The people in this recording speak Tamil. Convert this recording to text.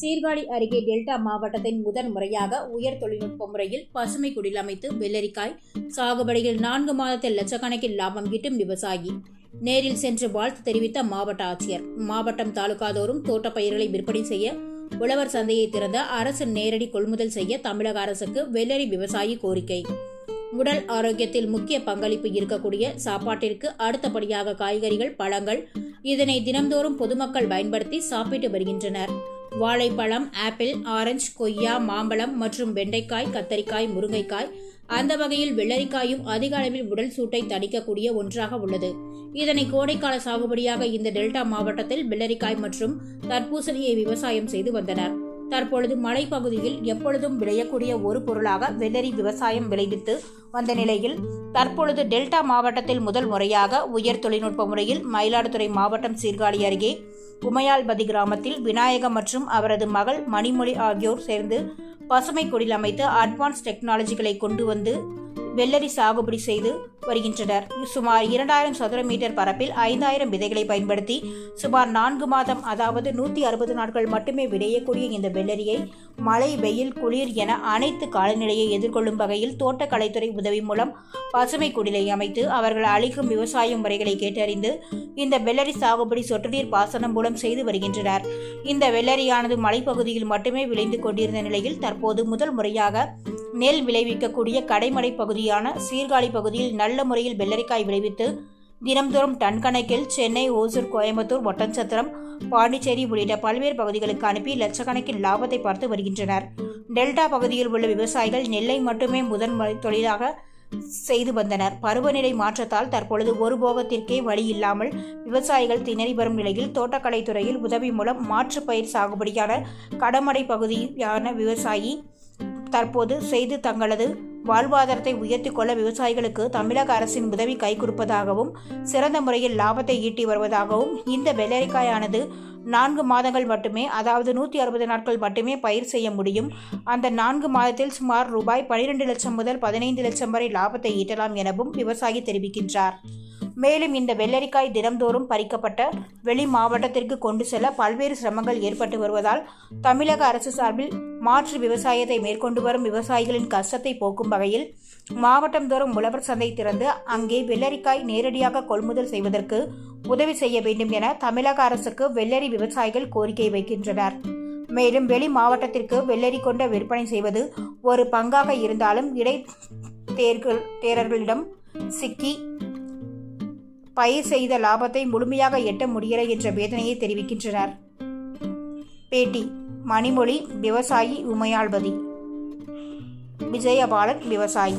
சீர்காழி அருகே டெல்டா மாவட்டத்தின் முதன் முறையாக உயர் தொழில்நுட்ப முறையில் பசுமை குடில் அமைத்து வெள்ளரிக்காய் சாகுபடியில் நான்கு மாதத்தில் லட்சக்கணக்கில் லாபம் ஈட்டும் விவசாயி. நேரில் சென்று வாழ்த்து தெரிவித்த மாவட்ட ஆட்சியர். மாவட்டம் தாலுகாதோறும் தோட்டப்பயிர்களை விற்பனை செய்ய உழவர் சந்தையை திறந்த அரசு நேரடி கொள்முதல் செய்ய தமிழக அரசுக்கு வெள்ளரி விவசாயி கோரிக்கை. உடல் ஆரோக்கியத்தில் முக்கிய பங்களிப்பு இருக்கக்கூடிய சாப்பாட்டிற்கு அடுத்தபடியாக காய்கறிகள் பழங்கள் இதனை தினம்தோறும் பொதுமக்கள் பயன்படுத்தி சாப்பிட்டு வருகின்றனர். வாழைப்பழம் ஆப்பிள் ஆரஞ்சு கொய்யா மாம்பழம் மற்றும் வெண்டைக்காய் கத்தரிக்காய் முருங்கைக்காய். அந்த வகையில் வெள்ளரிக்காயும் அதிக அளவில் உடல் சூட்டை தணிக்கக்கூடிய ஒன்றாக உள்ளது. இதனை கோடைக்கால சாகுபடியாக இந்த டெல்டா மாவட்டத்தில் வெள்ளரிக்காய் மற்றும் தர்பூசணியை விவசாயம் செய்து வந்தனர். தற்பொழுது மலைப்பகுதியில் எப்பொழுதும் விளையக்கூடிய ஒரு பொருளாக வெள்ளரி விவசாயம் விளைவித்து வந்த நிலையில் தற்பொழுது டெல்டா மாவட்டத்தில் முதல் முறையாக உயர் தொழில்நுட்ப முறையில் மயிலாடுதுறை மாவட்டம் சீர்காழி அருகே உமையால்பதி கிராமத்தில் விநாயகம் மற்றும் அவரது மகள் மணிமொழி ஆகியோர் சேர்ந்து பசுமை குடில் அமைத்து அட்வான்ஸ் டெக்னாலஜிகளை கொண்டு வந்து வெள்ளரி சாகுபடி செய்து வருகின்றனர். சுமார் இரண்டாயிரம் சதுர மீட்டர் பரப்பில் ஐந்தாயிரம் விதைகளை பயன்படுத்தி சுமார் நான்கு மாதம் அதாவது நூற்றி அறுபது நாட்கள் மட்டுமே விளையக்கூடிய இந்த வெள்ளரியை மழை வெயில் குளிர் என அனைத்து காலநிலையை எதிர்கொள்ளும் வகையில் தோட்டக்கலைத்துறை உதவி மூலம் பசுமை குடிலை அமைத்து அவர்கள் அளிக்கும் விவசாய முறைகளை கேட்டறிந்து இந்த வெள்ளரி சாகுபடி சொட்டு நீர் பாசனம் மூலம் செய்து வருகின்றனர். இந்த வெள்ளரியானது மலைப்பகுதியில் மட்டுமே விளைந்து கொண்டிருந்த நிலையில் தற்போது முதல் முறையாக நெல் விளைவிக்கக்கூடிய கடைமடை பகுதியான சீர்காழி பகுதியில் நல்ல முறையில் வெள்ளரிக்காய் விளைவித்து தினம்தோறும் டன் கணக்கில் சென்னை ஓசூர் கோயம்புத்தூர் ஒட்டன்சத்திரம் பாண்டிச்சேரி உள்ளிட்ட பல்வேறு பகுதிகளுக்கு அனுப்பி லட்சக்கணக்கில் லாபத்தை பார்த்து வருகின்றனர். டெல்டா பகுதியில் உள்ள விவசாயிகள் நெல்லை மட்டுமே முதன்முறை தொழிலாக செய்து வந்தனர். பருவநிலை மாற்றத்தால் தற்பொழுது ஒரு போகத்திற்கே வழி இல்லாமல் விவசாயிகள் திணறி வரும் நிலையில் தோட்டக்கலைத்துறையில் உதவி மூலம் மாற்று பயிர் சாகுபடியான கடமடை பகுதியான விவசாயி தற்போது செய்து தங்களது வாழ்வாதாரத்தை உயர்த்தி கொள்ள விவசாயிகளுக்கு தமிழக அரசின் உதவி கை கொடுப்பதாகவும் சிறந்த முறையில் லாபத்தை ஈட்டி வருவதாகவும் இந்த வெள்ளரிக்காயானது நான்கு மாதங்கள் மட்டுமே அதாவது நூற்றி அறுபது நாட்கள் மட்டுமே பயிர் செய்ய முடியும். அந்த நான்கு மாதத்தில் சுமார் ரூபாய் பனிரெண்டு லட்சம் முதல் பதினைந்து லட்சம் வரை லாபத்தை ஈட்டலாம் எனவும் விவசாயி தெரிவிக்கின்றார். மேலும் இந்த வெள்ளரிக்காய் தினம்தோறும் பறிக்கப்பட்ட வெளி மாவட்டத்திற்கு கொண்டு செல்ல பல்வேறு சிரமங்கள் ஏற்பட்டு வருவதால் தமிழக அரசு சார்பில் மாற்று விவசாயத்தை மேற்கொண்டு வரும் விவசாயிகளின் கஷ்டத்தை போக்கும் வகையில் மாவட்டம்தோறும் உழவர் சந்தை திறந்து அங்கே வெள்ளரிக்காய் நேரடியாக கொள்முதல் செய்வதற்கு உதவி செய்ய வேண்டும் என தமிழக அரசுக்கு வெள்ளரி விவசாயிகள் கோரிக்கை வைக்கின்றனர். மேலும் வெளி மாவட்டத்திற்கு வெள்ளரி கொண்ட விற்பனை செய்வது ஒரு பங்காக இருந்தாலும் இடை தேர்கள் தேரர்களிடம் சிக்கி பயிர் செய்த லாபத்தை முழுமையாக எட்ட முடியல என்ற வேதனையை தெரிவிக்கின்றனர். பேட்டி மணிமொழி விவசாயி உமையாள்பதி. விஜயபாலன் விவசாயி.